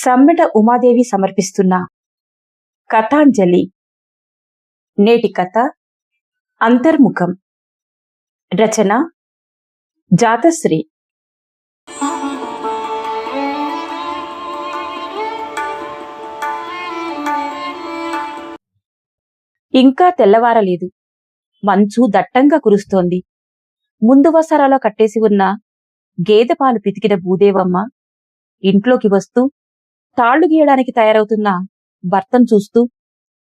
సమ్మెట ఉమాదేవి సమర్పిస్తున్న కథాంజలి. నేటి కథ అంతర్ముఖం. రచన జాతశ్రీ. ఇంకా తెల్లవారలేదు. మంచు దట్టంగా కురుస్తోంది. ముందు వసరాలో కట్టేసి ఉన్న గేదె పాలు పితికిన భూదేవమ్మ ఇంట్లోకి వస్తూ తాళ్ళు గీయడానికి తయారవుతున్న భర్తను చూస్తూ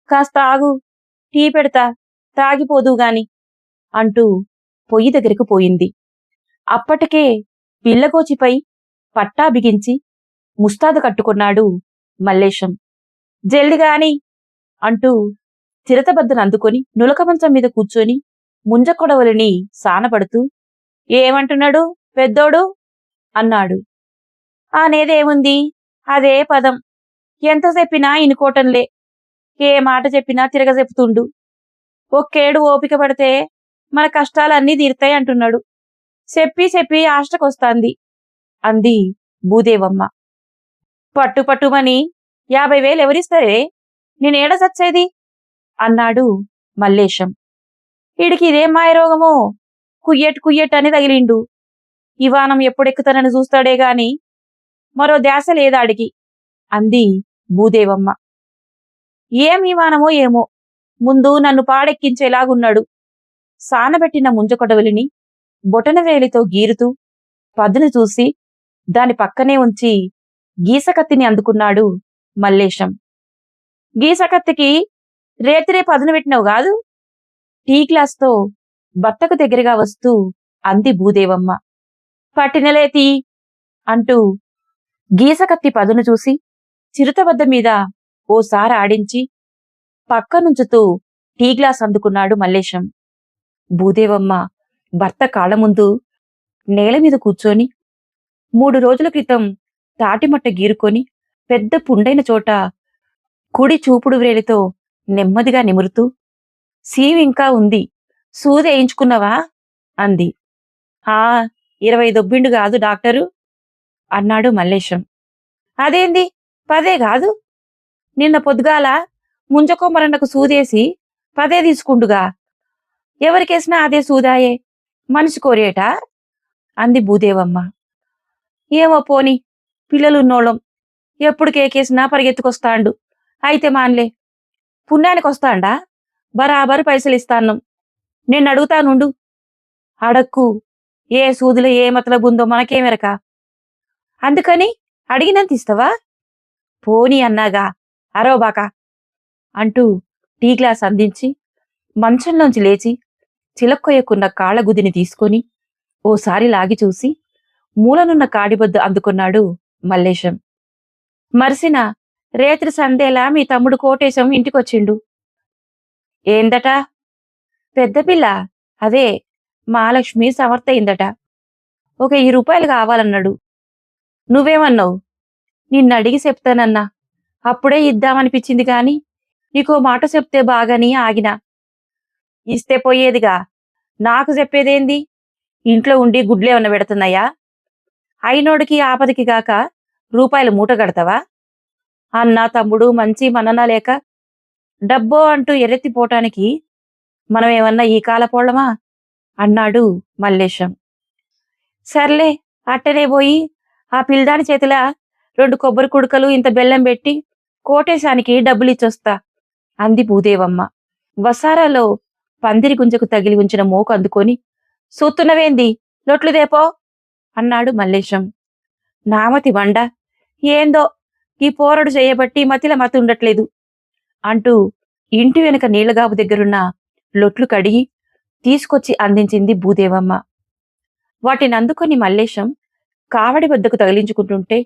కాస్త ఆగు టీ పెడతా తాగిపోదు గాని అంటూ పొయ్యి దగ్గరకు పోయింది. అప్పటికే పిల్లగోచిపై పట్టా బిగించి ముస్తాదు కట్టుకున్నాడు మల్లేశం. జల్దిగాని అంటూ చిరతబద్దను అందుకొని నులకమంచం మీద కూర్చొని ముంజకొడవలిని సానపడుతూ ఏమంటున్నాడు పెద్దోడు? అన్నాడు. ఆ నేదేముంది? అదే పదం. ఎంత చెప్పినా ఇనుకోటంలే. ఏ మాట చెప్పినా తిరగజెప్పుతుండు ఒక్కేడు ఓపిక పడితే మన కష్టాలన్నీ తీరుతాయి అంటున్నాడు. చెప్పి చెప్పి ఆష్టకొస్తాంది అంది భూదేవమ్మ. పట్టు పట్టుమని యాభై వేలు ఎవరిస్తారే? నేనేడ చచ్చేది అన్నాడు మల్లేశం. ఇడికి ఇదేం మాయరోగమో? కుయ్యట్ కుయ్యట్ అని తగిలిండు. ఇవానం ఎప్పుడెక్కుతానని చూస్తాడే గాని మరో ధ్యాస లేదాడికి అంది భూదేవమ్మ. ఏం విమానమో ఏమో? ముందు నన్ను పాడెక్కించేలాగున్నాడు. సానబెట్టిన ముంజకొడవలిని బొటనవేలితో గీరుతూ పదును చూసి దాని పక్కనే ఉంచి గీసకత్తిని అందుకున్నాడు మల్లేశం. గీసకత్తికి రేతిరే పదును పెట్టినవు కాదు? టీ గ్లాస్తో భర్తకు దగ్గరగా వస్తూ అంది భూదేవమ్మ. పట్టినలేతి అంటూ గీసకత్తి పదును చూసి చిరుతబద్ద మీద ఓసారి ఆడించి పక్కనుంచుతూ టీ గ్లాస్ అందుకున్నాడు మల్లేశం. భూదేవమ్మ భర్త కాళ్ళ ముందు నేల మీద కూర్చొని మూడు రోజుల క్రితం తాటిమట్ట గీరుకొని పెద్ద పుండైన చోట కుడి చూపుడు వ్రేలితో నెమ్మదిగా నిమురుతూ సీవ్ ఇంకా ఉంది సూది వేయించుకున్నావా? అంది. ఆ ఇరవై దొబ్బిండు కాదు డాక్టరు. అన్నాడు మల్లేశం. అదేంది? పదే కాదు. నిన్న పొద్దుగాల ముంజకొమ్మరన్నకు సూదేసి పదే తీసుకుండుగా. ఎవరికేసినా అదే సూదాయే. మనిషి కోరేట? అంది భూదేవమ్మ. ఏమో పోని. పిల్లలున్నోళం ఎప్పుడు కేకేసినా పరిగెత్తుకొస్తాండు. అయితే మాన్లే. పుణ్యానికి వస్తాండా? బరాబరు పైసలు ఇస్తాను నేను అడుగుతానుండు అడక్కు. ఏ సూదిలో ఏ మతలబుందో మనకేమెరక అందుకని అడిగినంత ఇస్తావా పోనీ అన్నాగా. అరవబాక అంటూ టీ గ్లాస్ అందించి మంచంలోంచి లేచి చిలక్కొయ్యకున్న కాళ్ళగుదిని తీసుకొని ఓసారి లాగి చూసి మూలనున్న కాడిబొద్దు అందుకున్నాడు మల్లేశం. మరిసిన రేత్రి సందేలా మీ తమ్ముడు కోటేశం ఇంటికొచ్చిండు. ఏందట? పెద్ద పిల్ల? అదే మహాలక్ష్మి సమర్థయిందట. ఒక ఈ రూపాయలు కావాలన్నాడు. నువ్వేమన్నావు? నిన్ను అడిగి చెప్తానన్నా. అప్పుడే ఇద్దామనిపించింది కాని నీకో మాట చెప్తే బాగని ఆగినా. ఇస్తే పోయేదిగా. నాకు చెప్పేదేంది? ఇంట్లో ఉండి గుడ్లేమన్నా పెడుతున్నాయా? అయినోడికి ఆపదకి గాక రూపాయలు మూట కడతావా? అన్న తమ్ముడు మంచి మనన లేక డబ్బో అంటూ ఎర్రెత్తిపోటానికి మనం ఏమన్నా ఈ కాలపోళ్ళమా? అన్నాడు మల్లేశం. సర్లే అట్టనే పోయి ఆ పిల్దాని చేతిలో రెండు కొబ్బరి కుడుకలు ఇంత బెల్లం పెట్టి కోటేశానికి డబ్బులు ఇచ్చొస్తా అంది భూదేవమ్మ. వసారాలో పందిరి గుంజకు తగిలి ఉంచిన మోకు అందుకొని సూతున్నవేంది లొట్లు దేపో? అన్నాడు మల్లేశం. నామతి వండ ఏందో ఈ పోరడు చేయబట్టి మతిల మతి ఉండట్లేదు అంటూ ఇంటి వెనుక నీళ్ళగాబు దగ్గరున్న లొట్లు కడిగి తీసుకొచ్చి అందించింది భూదేవమ్మ. వాటిని అందుకొని మల్లేశం కావడి వద్దకు తగిలించుకుంటుంటే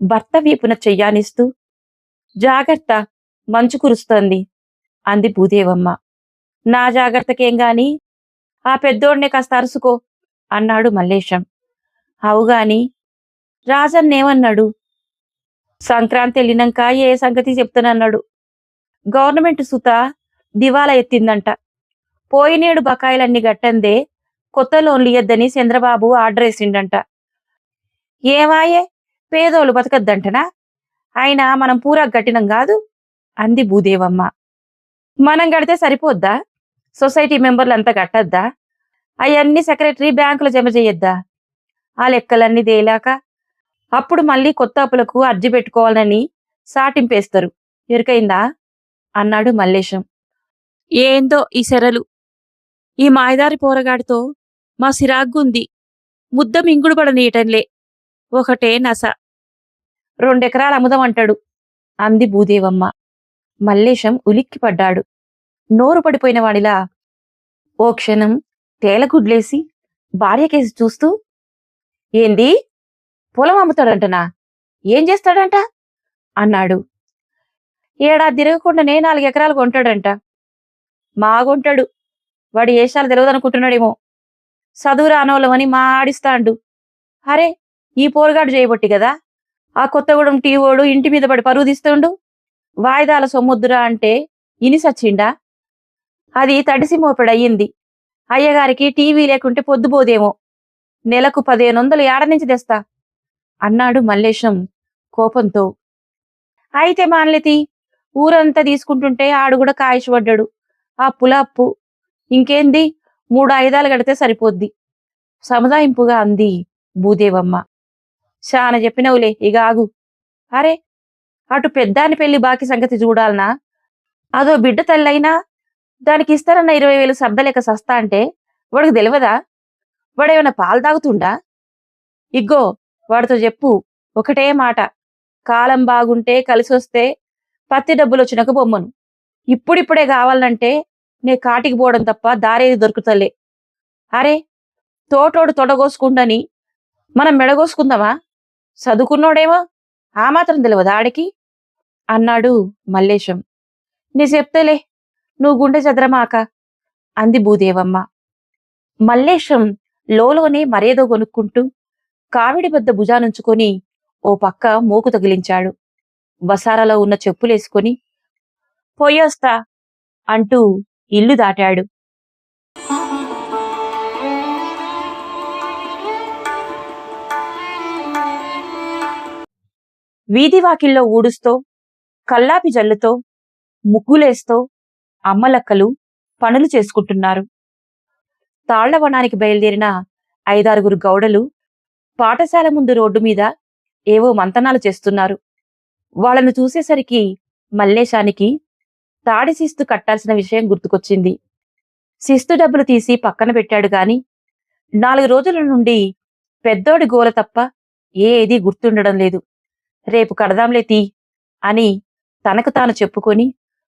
భర్త వీపున చెయ్యానిస్తూ జాగ్రత్త మంచు కురుస్తోంది అంది భూదేవమ్మ. నా జాగ్రత్తకేం గాని ఆ పెద్దోడినే కాస్త అరుసుకో అన్నాడు మల్లేశం. అవుగాని రాజన్నేమన్నాడు? సంక్రాంతి వెళ్ళినాక ఏ సంగతి చెప్తానన్నాడు? గవర్నమెంట్ సుత దివాలా ఎత్తిందంట. పోయినేడు బకాయిలన్నీ గట్టందే కొత్త లోన్లు ఇయ్యద్దని చంద్రబాబు ఆర్డర్ వేసిండంట ఏమాయే? పేదోళ్ళు బతకద్దంటనా? అయినా మనం పూరా గట్టినం కాదు? అంది భూదేవమ్మ. మనం కడితే సరిపోద్దా? సొసైటీ మెంబర్లు అంతా కట్టద్దా? అవన్నీ సెక్రటరీ బ్యాంకులో జమ చేయొద్దా ఆ లెక్కలన్నీ తేలాక అప్పుడు మళ్ళీ కొత్త అప్పులకు అర్జీ పెట్టుకోవాలని సాటింపేస్తారు. ఎరుకైందా? అన్నాడు మల్లేశం. ఏందో ఈ సెరలు? ఈ మాయదారి పోరగాడితో మా సిరాగ్గుంది. ముద్ద మింగుడు పడనీయటంలే ఒకటే నస. రెండెకరాలు అమ్ముదామంటాడు. అంది భూదేవమ్మ. మల్లేశం ఉలిక్కిపడ్డాడు. నోరు పడిపోయిన వాడిలా ఓ క్షణం తేలగుడ్లేసి భార్యకేసి చూస్తూ ఏంది? పొలం అమ్ముతాడంటనా? ఏం చేస్తాడంట? అన్నాడు. ఏడాది తిరగకుండానే నాలుగు ఎకరాలు కొంటాడంట. మాగొంటాడు. వాడి ఏషాలు తెలియదనుకుంటున్నాడేమో చదువు రానోళ్ళమని మా ఆడిస్తాండు అరే ఈ పోరుగాడు చేయబట్టి కదా? ఆ కొత్తగూడెం టీవోడు ఇంటి మీద పడి పరుగు తీస్తుండు? వాయిదాల సొమ్ముద్దురా అంటే ఇని సచ్చిండా? అది తడిసి మోపెడయ్యింది. అయ్యగారికి టీవీ లేకుంటే పొద్దుపోదేమో నెలకు పదిహేను వందలు ఏడ నుంచి తెస్తా? అన్నాడు మల్లేశం కోపంతో. అయితే మాన్లెతి ఊరంతా తీసుకుంటుంటే ఆడు కూడా కాయచబడ్డాడు ఆ అప్పు. ఇంకేంది? మూడు ఐదాలు కడితే సరిపోద్ది. సముదాయింపుగా అంది భూదేవమ్మ. చాలా చెప్పినవులే ఇక ఆగు. అరే అటు పెద్దాని పెళ్ళి బాకీ సంగతి చూడాలనా? అదో బిడ్డ తల్లైనా దానికి ఇస్తారన్న ఇరవై వేలు సర్దలేక సస్తా అంటే వాడికి తెలియదా వాడేమైనా పాలు తాగుతుండా? ఇగ్గో వాడితో చెప్పు ఒకటే మాట. కాలం బాగుంటే కలిసొస్తే పత్తి డబ్బులు వచ్చినక బొమ్మను. ఇప్పుడిప్పుడే కావాలంటే నే కాటికి పోవడం తప్ప దారేది దొరుకుతలే. అరే తోటోడు తొడగోసుకుండని మనం మెడగోసుకుందామా? చదువుకున్నోడేమో? ఆ మాత్రం తెలియదు ఆడికి? అన్నాడు మల్లేశం. నీ చెప్తేలే నువ్వు గుండె చదరమాక అంది భూదేవమ్మ. మల్లేశం లోలోనే మరేదో కొనుక్కుంటూ కావిడి వద్ద భుజానుంచుకొని ఓ పక్క మోకు తగిలించాడు. బసారలో ఉన్న చెప్పులేసుకొని పోయొస్తా అంటూ ఇల్లు దాటాడు. వీధి వాకిల్లో ఊడుస్తో కల్లాపి జల్లుతో ముగ్గులేస్తో అమ్మలక్కలు పనులు చేసుకుంటున్నారు. తాళ్ళవనానికి బయలుదేరిన ఐదారుగురు గౌడలు పాఠశాల ముందు రోడ్డు మీద ఏవో మంతనాలు చేస్తున్నారు. వాళ్ళను చూసేసరికి మల్లేశానికి తాడి శిస్తు కట్టాల్సిన విషయం గుర్తుకొచ్చింది. శిస్తు డబ్బులు తీసి పక్కన పెట్టాడు గాని నాలుగు రోజుల నుండి పెద్దోడి గోల తప్ప ఏదీ గుర్తుండడం లేదు. రేపు కడదాంలే తీ అని తనకు తాను చెప్పుకొని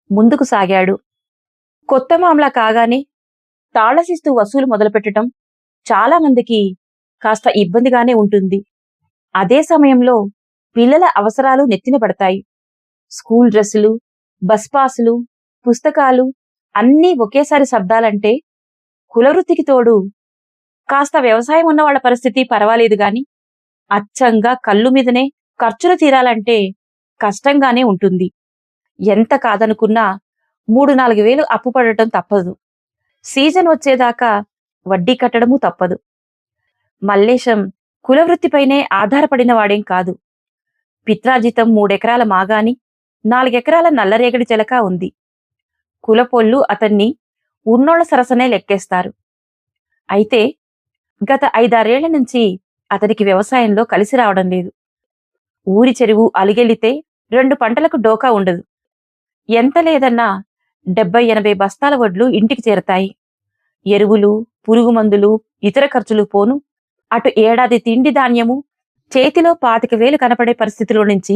ముందుకు సాగాడు. కొత్త మామలా కాగానే తాళశిస్తు వసూలు మొదలుపెట్టడం చాలా మందికి కాస్త ఇబ్బందిగానే ఉంటుంది. అదే సమయంలో పిల్లల అవసరాలు నెత్తిన పడతాయి. స్కూల్ డ్రెస్సులు బస్ పాసులు పుస్తకాలు అన్నీ ఒకేసారి శబ్దాలంటే కులవృత్తికి తోడు కాస్త వ్యవసాయం ఉన్న వాళ్ళ పరిస్థితి పర్వాలేదు గాని అచ్చంగా కళ్ళు మీదనే ఖర్చులు తీరాలంటే కష్టంగానే ఉంటుంది. ఎంత కాదనుకున్నా మూడు నాలుగు వేలు అప్పు పడటం తప్పదు. సీజన్ వచ్చేదాకా వడ్డీ కట్టడము తప్పదు. మల్లేశం కులవృత్తిపైనే ఆధారపడిన వాడేం కాదు. పిత్రాజితం మూడెకరాల మాగాని నాలుగెకరాల నల్లరేగడి చెలక ఉంది. కులపోళ్ళు అతన్ని ఉన్నోళ్ళ సరసనే లెక్కేస్తారు. అయితే గత ఐదారేళ్ళ నుంచి అతనికి వ్యవసాయంలో కలిసి రావడం లేదు. ఊరి చెరువు అలిగెళితే రెండు పంటలకు డోకా ఉండదు. ఎంత లేదన్నా డెబ్బై ఎనభై బస్తాల వడ్లు ఇంటికి చేరతాయి. ఎరువులు పురుగు మందులు ఇతర ఖర్చులు పోను. అటు ఏడాది తిండి ధాన్యము చేతిలో పాతిక వేలు కనపడే పరిస్థితిలో నుంచి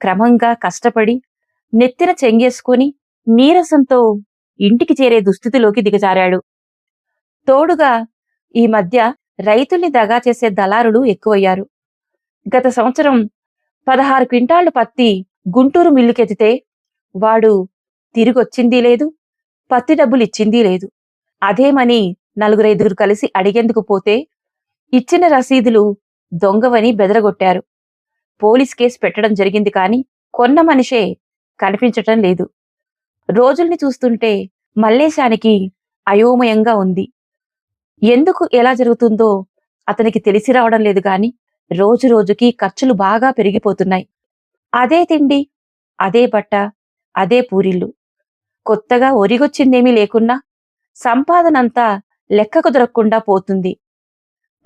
క్రమంగా కష్టపడి నెత్తిన చెంగేసుకొని నీరసంతో ఇంటికి చేరే దుస్థితిలోకి దిగజారాడు. తోడుగా ఈ మధ్య రైతుల్ని దగా చేసే దళారులు ఎక్కువయ్యారు. గత సంవత్సరం పదహారు క్వింటాళ్ళు పత్తి గుంటూరు మిల్లుకెత్తితే వాడు తిరిగొచ్చిందీ లేదు పత్తి డబ్బులు ఇచ్చిందీ లేదు అదేమని నలుగురైదుగురు కలిసి అడిగేందుకు పోతే ఇచ్చిన రసీదులు దొంగవని బెదరగొట్టారు. పోలీస్ కేసు పెట్టడం జరిగింది కాని కొన్న మనిషే కనిపించటం లేదు. రోజుల్ని చూస్తుంటే మల్లేశానికి అయోమయంగా ఉంది. ఎందుకు ఎలా జరుగుతుందో అతనికి తెలిసి రావడం లేదు గాని రోజు రోజుకి ఖర్చులు బాగా పెరిగిపోతున్నాయి. అదే తిండి అదే బట్ట అదే పూరిళ్ళు కొత్తగా ఒరిగొచ్చిందేమీ లేకున్నా సంపాదనంతా లెక్కకు దొరకకుండా పోతుంది.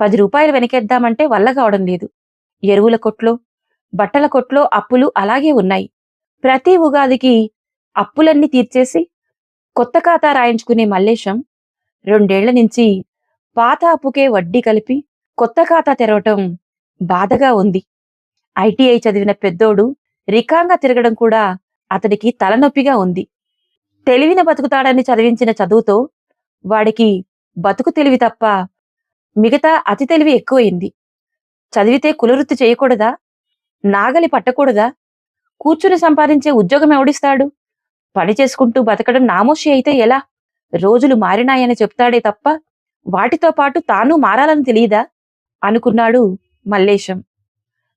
పది రూపాయలు వెనకేద్దామంటే వల్ల కావడం లేదు. ఎరువుల కొట్లో బట్టల కొట్లో అప్పులు అలాగే ఉన్నాయి. ప్రతి ఉగాదికి అప్పులన్నీ తీర్చేసి కొత్త ఖాతా రాయించుకునే మల్లేశం రెండేళ్ళ నుంచి పాత అప్పుకే వడ్డీ కలిపి కొత్త ఖాతా తెరవటం బాధగా ఉంది. ఐటీఐ చదివిన పెద్దోడు రికాంగా తిరగడం కూడా అతడికి తలనొప్పిగా ఉంది. తెలివిన బతుకుతాడని చదివించిన చదువుతో వాడికి బతుకు తెలివి తప్ప మిగతా అతి తెలివి ఎక్కువైంది. చదివితే కులవృత్తి చేయకూడదా? నాగలి పట్టకూడదా? కూర్చుని సంపాదించే ఉద్యోగం ఎవడిస్తాడు? పని చేసుకుంటూ బతకడం నామోషి అయితే ఎలా? రోజులు మారినాయని చెప్తాడే తప్ప వాటితో పాటు తాను మారాలని తెలియదా? అనుకున్నాడు మల్లేశం.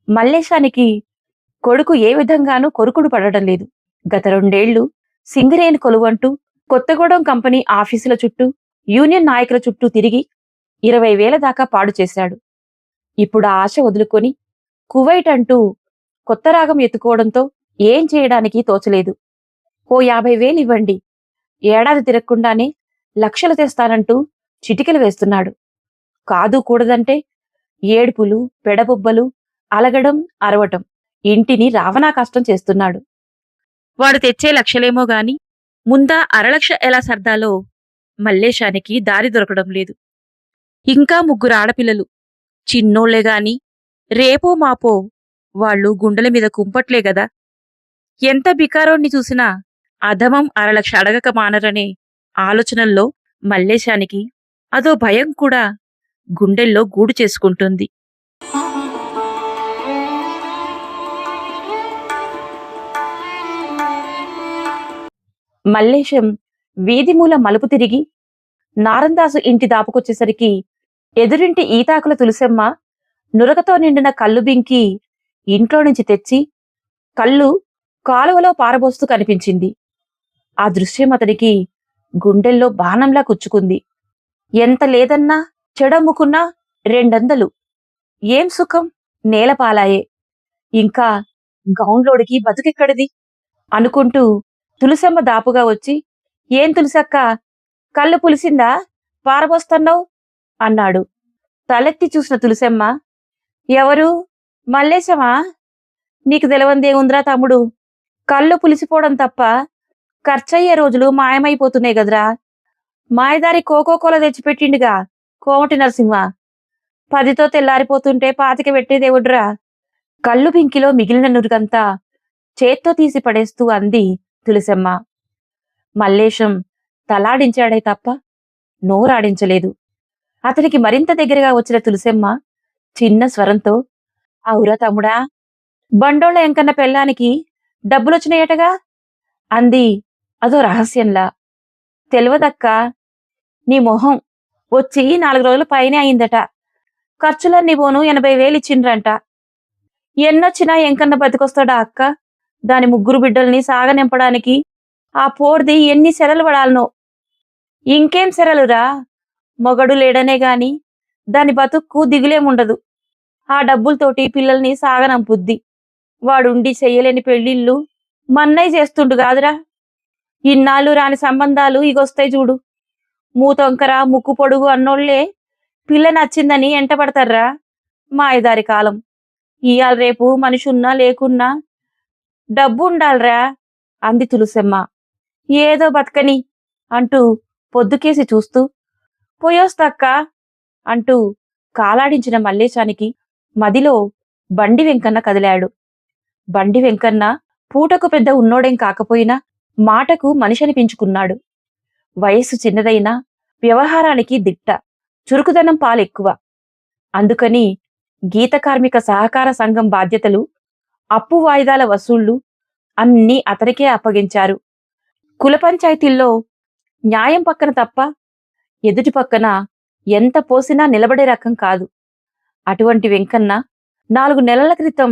మల్లేశానికి కొడుకు ఏ విధంగానూ కొరుకుడు పడడం లేదు. గత రెండేళ్ళు సింగరేణి కొలువంటూ కొత్తగూడెం కంపెనీ ఆఫీసుల చుట్టూ యూనియన్ నాయకుల చుట్టూ తిరిగి ఇరవై వేల దాకా పాడు చేశాడు. ఇప్పుడు ఆ ఆశ వదులుకొని కువైట్ అంటూ కొత్త రాగం ఎత్తుకోవడంతో ఏం చేయడానికి తోచలేదు. ఓ యాభై వేలు ఇవ్వండి. ఏడాది తిరగకుండానే లక్షలు తెస్తానంటూ చిటికలు వేస్తున్నాడు. కాదు కూడదంటే ఏడుపులు పెడబుబ్బలు అలగడం అరవటం. ఇంటిని రావణా కష్టం చేస్తున్నాడు. వాడు తెచ్చే లక్షలేమో గాని ముందా అరలక్ష ఎలా సర్దాలో మల్లేశానికి దారి దొరకడం లేదు. ఇంకా ముగ్గురు ఆడపిల్లలు. చిన్నోళ్ళే గాని రేపో మాపో వాళ్ళు గుండెల మీద కుంపట్లే గదా. ఎంత బికారోణ్ణి చూసినా అధమం అరలక్ష అడగక మానరనే ఆలోచనల్లో మల్లేశానికి అదో భయం కూడా గుండెల్లో గూడు చేసుకుంటుంది. మల్లేశం వీధి మూల మలుపు తిరిగి నారందాసు ఇంటి దాపుకొచ్చేసరికి ఎదురింటి ఈతాకుల తులసమ్మ నురగతో నిండిన కళ్ళు బింకి ఇంట్లో నుంచి తెచ్చి కళ్ళు కాలువలో పారబోస్తూ కనిపించింది. ఆ దృశ్యం అతడికి గుండెల్లో బాణంలా కుచ్చుకుంది ఎంత లేదన్నా చెడమ్ముకున్నా రెండందలు. ఏం సుఖం? నేలపాలాయే ఇంకా గౌన్లోడికి బతుకెక్కడిది? అనుకుంటూ తులసమ్మ దాపుగా వచ్చి ఏం తులసక్క? కళ్ళు పులిసిందా? పారబోస్తున్నావు? అన్నాడు. తలెత్తి చూసిన తులసమ్మ ఎవరు? మల్లేశమా? నీకు తెలవందేముందిరా తమ్ముడు? కళ్ళు పులిసిపోవడం తప్ప ఖర్చయ్యే రోజులు మాయమైపోతున్నాయి గదరా మాయదారి కోకోకోల తెచ్చిపెట్టిండుగా. కోమటి నరసింహ. పదితో తెల్లారిపోతుంటే పాతిక పెట్టేదేవుడ్రా కళ్ళు పింకిలో మిగిలిన నురుగంతా చేత్తో తీసి పడేస్తూ అంది తులసమ్మ. మల్లేశం తలాడించాడే తప్ప నోరాడించలేదు. అతనికి మరింత దగ్గరగా వచ్చిన తులసమ్మ చిన్న స్వరంతో అవురా తమ్ముడా బండోళ్ళ ఎంకన్న పెళ్ళానికి డబ్బులొచ్చినాయటగా? అంది అదో రహస్యంలా. తెలివదక్క నీ మొహం వచ్చి నాలుగు రోజుల పైనే అయిందట. ఖర్చులన్నీ పోను ఎనభై వేలు ఇచ్చిండ్రంట. ఎన్నొచ్చినా ఎంకన్న బతికొస్తాడా అక్క? దాని ముగ్గురు బిడ్డల్ని సాగనింపడానికి ఆ పోర్ది ఎన్ని సెరలు పడాలనో. ఇంకేం సెరలురా? మొగడు లేడనే గాని దాని బతుక్కు దిగులేముండదు. ఆ డబ్బులతోటి పిల్లల్ని సాగనంపుద్ది. వాడుండి చెయ్యలేని పెళ్ళిళ్ళు మన్నయ్య చేస్తుండు కాదురా. ఇన్నాళ్ళు రాని సంబంధాలు ఇగొస్తాయి చూడు. మూతొంకర ముక్కు పొడుగు అన్నోళ్ళే పిల్ల నచ్చిందని ఎంటపడతారా మాయదారి కాలం. ఇయాల రేపు మనిషి ఉన్నా లేకున్నా డబ్బు ఉండాలిరా అంది తులసమ్మ. ఏదో బతకని అంటూ పొద్దుకేసి చూస్తూ పోయోస్తక్క అంటూ కాలాడించిన మల్లేశానికి మదిలో బండి వెంకన్న కదిలాడు. బండి వెంకన్న పూటకు పెద్ద ఉన్నోడేం కాకపోయినా మాటకు మనిషి అనిపించుకున్నాడు వయస్సు చిన్నదైనా వ్యవహారానికి దిట్ట చురుకుదనం పాలెక్కువ. అందుకని గీత కార్మిక సహకార సంఘం బాధ్యతలు అప్పు వాయిదాల వసూళ్ళు అన్నీ అతనికే అప్పగించారు. కుల పంచాయతీల్లో న్యాయం పక్కన తప్ప ఎదుటి పక్కన ఎంత పోసినా నిలబడే రకం కాదు. అటువంటి వెంకన్న నాలుగు నెలల క్రితం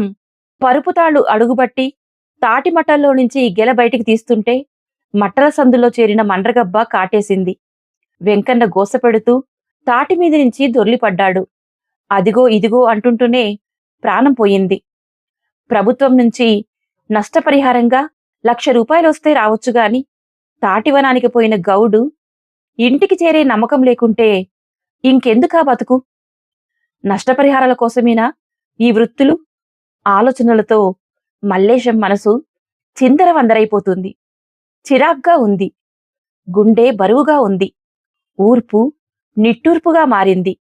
పరుపుతాళ్ళు అడుగుబట్టి తాటిమటల్లో నుంచి గెల బయటికి తీస్తుంటే మట్టల సందులో చేరిన మండ్రగబ్బ కాటేసింది. వెంకన్న గోసపెడుతూ తాటి మీద నుంచి దొర్లిపడ్డాడు. అదిగో ఇదిగో అంటుంటూనే ప్రాణం పోయింది. ప్రభుత్వం నుంచి నష్టపరిహారంగా లక్ష రూపాయలు వస్తే రావచ్చు తాటివనానికి పోయిన గౌడు ఇంటికి చేరే నమ్మకం లేకుంటే ఇంకెందుకా బతుకు? నష్టపరిహారాల కోసమేనా ఈ వృత్తులు? ఆలోచనలతో మల్లేశం మనసు చిందరవందరైపోతుంది. చిరాగ్గా ఉంది. గుండె బరువుగా ఉంది. ఊర్పు నిట్టూర్పుగా మారింది.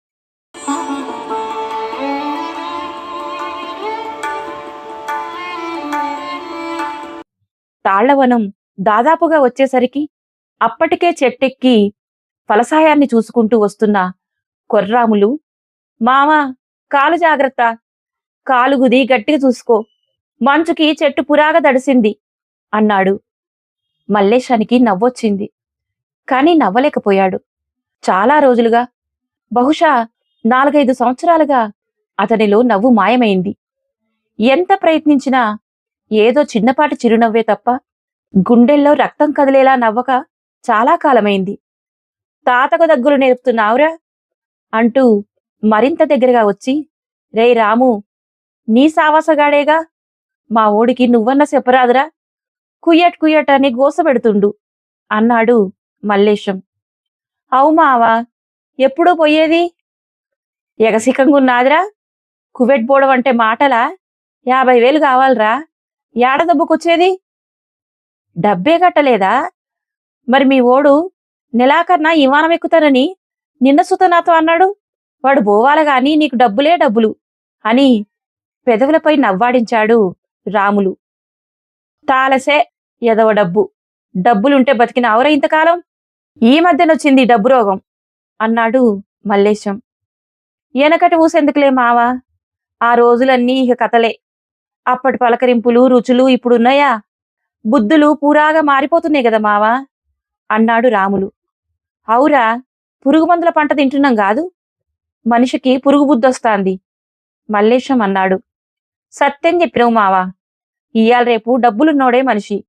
తాళ్ళవనం దాదాపుగా వచ్చేసరికి అప్పటికే చెట్టెక్కి ఫలసాయాన్ని చూసుకుంటూ వస్తున్న కొర్రాములు మామా కాలు జాగ్రత్త. కాలుగుది గట్టిగా చూసుకో. మంచుకి చెట్టు పురాగ దడిసింది అన్నాడు. మల్లేశానికి నవ్వొచ్చింది. కాని నవ్వలేకపోయాడు. చాలా రోజులుగా బహుశా నాలుగైదు సంవత్సరాలుగా అతనిలో నవ్వు మాయమైంది. ఎంత ప్రయత్నించినా ఏదో చిన్నపాటి చిరునవ్వే తప్ప గుండెల్లో రక్తం కదిలేలా నవ్వక చాలా కాలమైంది. తాతకు దగ్గులు నేర్పుతున్నావురా అంటూ మరింత దగ్గరగా వచ్చి రే రాము నీ సావాసగాడేగా? మా ఓడికి నువ్వన్న చెప్పరాదురా. కుయ్యట్ కుయ్యట్ అని గోసపెడుతుండు అన్నాడు మల్లేశం. అవు మావా ఎప్పుడూ పోయేది? ఎగసికంగున్నాదిరా కువెట్ పోవడం అంటే మాటలా? యాభై వేలు కావాలరా. ఏడ దెబ్బకొచ్చేది? డబ్బే కట్టలేదా? మరి మీ ఓడు నెలాకన్నా విమానం ఎక్కుతానని నిన్న సుత నాతో అన్నాడు. వాడు పోవాల గాని నీకు డబ్బులే డబ్బులు అని పెదవులపై నవ్వాడించాడు రాములు. తాలసే ఎదవ డబ్బు. డబ్బులుంటే బతికిన ఆవురా ఇంతకాలం? ఈ మధ్యనొచ్చింది డబ్బు రోగం. అన్నాడు మల్లేశం. వెనకటి ఊసెందుకులే మావా? ఆ రోజులన్నీ ఇక కథలే. అప్పటి పలకరింపులు రుచులు ఇప్పుడున్నాయా? బుద్ధులు పూరాగా మారిపోతున్నాయి కదా మావా? అన్నాడు రాములు. అవురా పురుగు మందుల పంట తింటున్నాం కాదు మనిషికి పురుగు బుద్ధొస్తాంది. మల్లేశం అన్నాడు. సత్యం చెప్పినవు మావా. ఇయ్యాల రేపు డబ్బులున్నోడే మనిషి.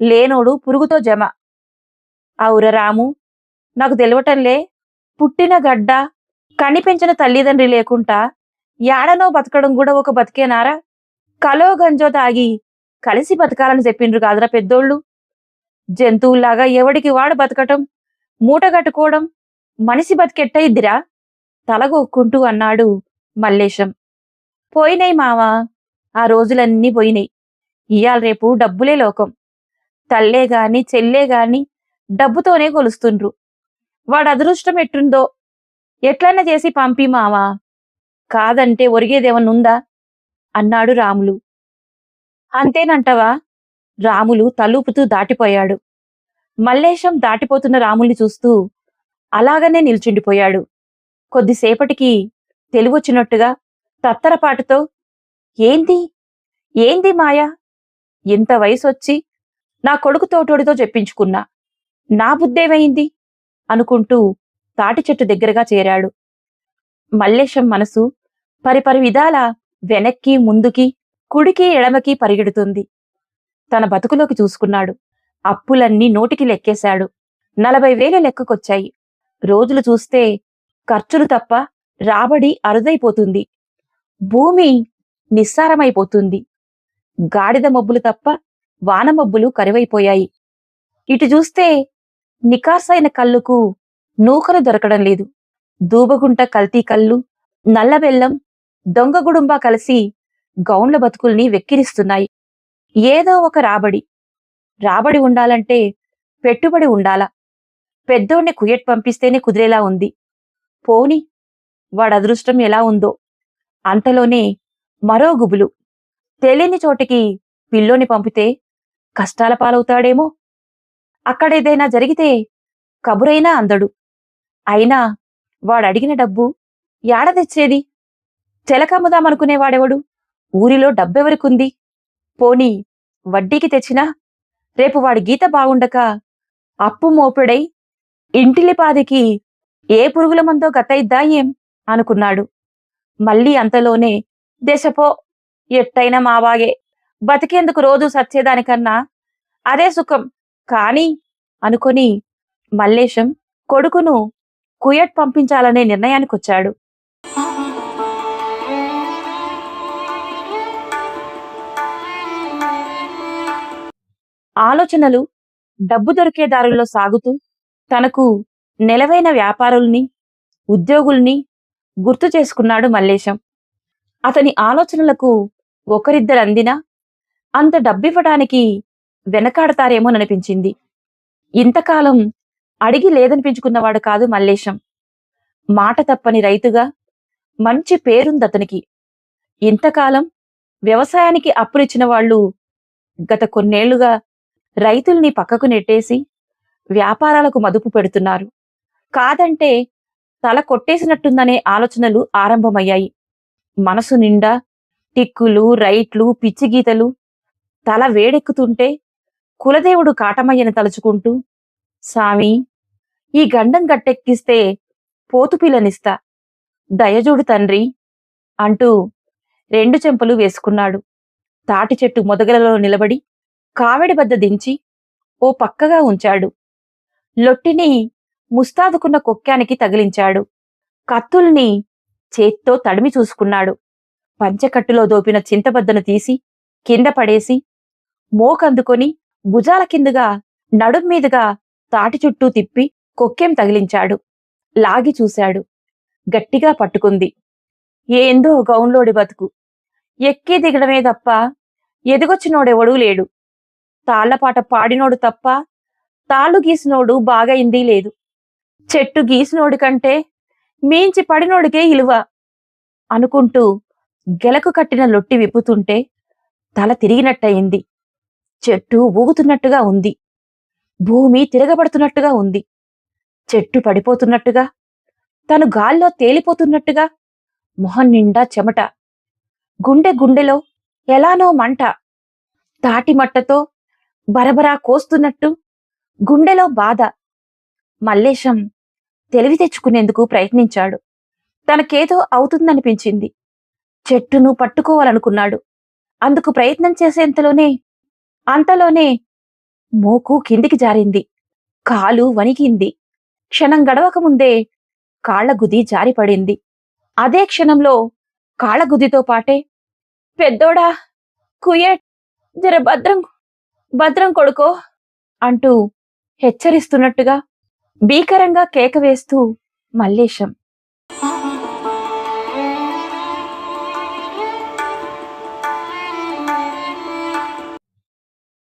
లేనోడు పురుగుతో జమ. అవుర రాము నాకు తెలియటంలే పుట్టిన గడ్డ కనిపెంచిన తల్లిదండ్రి లేకుండా యాడనో బతకడం కూడా ఒక బతికేనారా? కలో గంజో తాగి కలిసి బతకాలని చెప్పిండ్రు కాదురా పెద్దోళ్ళు. జంతువుల్లాగా ఎవడికి వాడు బతకటం మూట కట్టుకోవడం మనిషి బతికెట్టయిద్దిరా? తలగొక్కుంటూ అన్నాడు మల్లేశం. పోయినాయి మావా ఆ రోజులన్నీ పోయినాయి. ఇయాల రేపు డబ్బులే లోకం. తల్లే గాని చెల్లే గాని డబ్బుతోనే కొలుస్తుండ్రు. వాడు అదృష్టం ఎట్టుందో ఎట్లన్నా చేసి పంపి మావా. కాదంటే ఒరిగేదేమన్నుందా అన్నాడు రాములు. అంతేనంటవా? రాములు తలూపుతూ దాటిపోయాడు. మల్లేశం దాటిపోతున్న రాముల్ని చూస్తూ అలాగనే నిల్చుండిపోయాడు. కొద్దిసేపటికి తెలివొచ్చినట్టుగా తత్తరపాటుతో ఏంది? ఏంది మాయా? ఇంత వయసొచ్చి నా కొడుకు తోటోడితో చెప్పించుకున్నా. నా బుద్ధేమైంది? అనుకుంటూ తాటి చెట్టు దగ్గరగా చేరాడు. మల్లేశం మనసు పరిపరి విధాల వెనక్కి ముందుకి కుడికి ఎడమకి పరిగెడుతుంది. తన బతుకులోకి చూసుకున్నాడు. అప్పులన్నీ నోటికి లెక్కేశాడు. నలభై వేలు లెక్కకొచ్చాయి. రోజులు చూస్తే ఖర్చులు తప్ప రాబడి అరుదైపోతుంది. భూమి నిస్సారమైపోతుంది. గాడిద మబ్బులు తప్ప వాన మబ్బులు కరువైపోయాయి. ఇటు చూస్తే నికార్సైన కళ్ళుకు నూకలు దొరకడం లేదు. దూబగుంట కల్తీ కళ్ళు నల్లబెల్లం దొంగ గుడుంబా కలిసి గౌండ్ల బతుకుల్ని వెక్కిరిస్తున్నాయి. ఏదో ఒక రాబడి. రాబడి ఉండాలంటే పెట్టుబడి ఉండాలా. పెద్దోణ్ణి కుయట్ పంపిస్తేనే కుదిరేలా ఉంది. పోని వాడి అదృష్టం ఎలా ఉందో. అంతలోనే మరో గుబులు. తెలియని చోటికి పిల్లోని పంపితే కష్టాల పాలవుతాడేమో? అక్కడేదైనా జరిగితే కబురైనా అందడు. అయినా వాడడిగిన డబ్బు యాడ తెచ్చేది? చెలకమ్ముదామనుకునేవాడెవడు ఊరిలో డబ్బెవరికుంది? పోనీ వడ్డీకి తెచ్చినా రేపు వాడి గీత బాగుండక అప్పు మోపుడై ఇంటిలిపాదికి ఏ పురుగుల మందో గతయిద్దా ఏం? అనుకున్నాడు. మళ్ళీ అంతలోనే దశపో ఎట్టయినా మావాగే. బతికేందుకు రోజు సచ్చేదానికన్నా అదే సుఖం. కానీ అనుకొని మల్లేశం కొడుకును కుయట్ పంపించాలనే నిర్ణయానికొచ్చాడు. ఆలోచనలు డబ్బు దొరికే దారుల్లో సాగుతూ తనకు నెలవైన వ్యాపారుల్ని ఉద్యోగుల్ని గుర్తు చేసుకున్నాడు మల్లేశం. అతని ఆలోచనలకు ఒకరిద్దరు అందినా అంత డబ్బివ్వడానికి వెనకాడతారేమోననిపించింది. ఇంతకాలం అడిగి లేదనిపించుకున్నవాడు కాదు మల్లేశం. మాట తప్పని రైతుగా మంచి పేరుందతనికి. ఇంతకాలం వ్యవసాయానికి అప్పులిచ్చిన వాళ్ళు గత కొన్నేళ్ళుగా రైతుల్ని పక్కకు నెట్టేసి వ్యాపారాలకు మదుపు పెడుతున్నారు. కాదంటే తల కొట్టేసినట్టుందనే ఆలోచనలు ఆరంభమయ్యాయి. మనసు నిండా టిక్కులు రైట్లు పిచ్చిగీతలు తల వేడెక్కుతుంటే కులదేవుడు కాటమయ్యని తలుచుకుంటూ సామి ఈ గండం గట్టెక్కిస్తే పోతుపిల్లనిస్తా దయజూడు తండ్రి అంటూ రెండు చెంపలు వేసుకున్నాడు. తాటి చెట్టు మొదగలలో నిలబడి కామెడి బద్ద దించి ఓ పక్కగా ఉంచాడు. లొట్టిని ముస్తాదుకున్న కొక్కానికి తగిలించాడు. కత్తుల్ని చేత్తో తడిమి చూసుకున్నాడు. పంచకట్టులో దోపిన చింతబద్దను తీసి కింద పడేసి మోకందుకొని భుజాల కిందుగా నడుం మీదుగా తాటి చుట్టూ తిప్పి కొక్కెం తగిలించాడు. లాగి చూశాడు. గట్టిగా పట్టుకుంది. ఏందో గౌన్లోడి బతుకు. ఎక్కి దిగడమే తప్ప ఎదిగొచ్చినోడెవడూ లేడు. తాళ్ళపాట పాడినోడు తప్ప తాళ్ళు గీసినోడు బాగయింది లేదు. చెట్టు గీసినోడి కంటే మీంచి పడినోడికే ఇలువ అనుకుంటూ గెలకు కట్టిన లొట్టి విప్పుతుంటే తల తిరిగినట్టయింది. చెట్టు ఊగుతున్నట్టుగా ఉంది. భూమి తిరగబడుతున్నట్టుగా ఉంది. చెట్టు పడిపోతున్నట్టుగా తను గాల్లో తేలిపోతున్నట్టుగా మొహం నిండా చెమట. గుండె గుండెలో ఎలానో మంట. తాటిమట్టతో బరబరా కోస్తున్నట్టు గుండెలో బాధ. మల్లేశం తెలివి తెచ్చుకునేందుకు ప్రయత్నించాడు. తనకేదో అవుతుందనిపించింది. చెట్టును పట్టుకోవాలనుకున్నాడు. అందుకు ప్రయత్నం చేసేంతలోనే అంతలోనే మోకు కిందికి జారింది. కాలు వణికింది. క్షణం గడవకముందే కాళ్ళగుది జారిపడింది. అదే క్షణంలో కాళ్ళగుదితో పాటే పెద్దోడా కుయేట్ జర భద్రం భద్రం కొడుకో అంటూ హెచ్చరిస్తున్నట్టుగా భీకరంగా కేక వేస్తూ మల్లేశం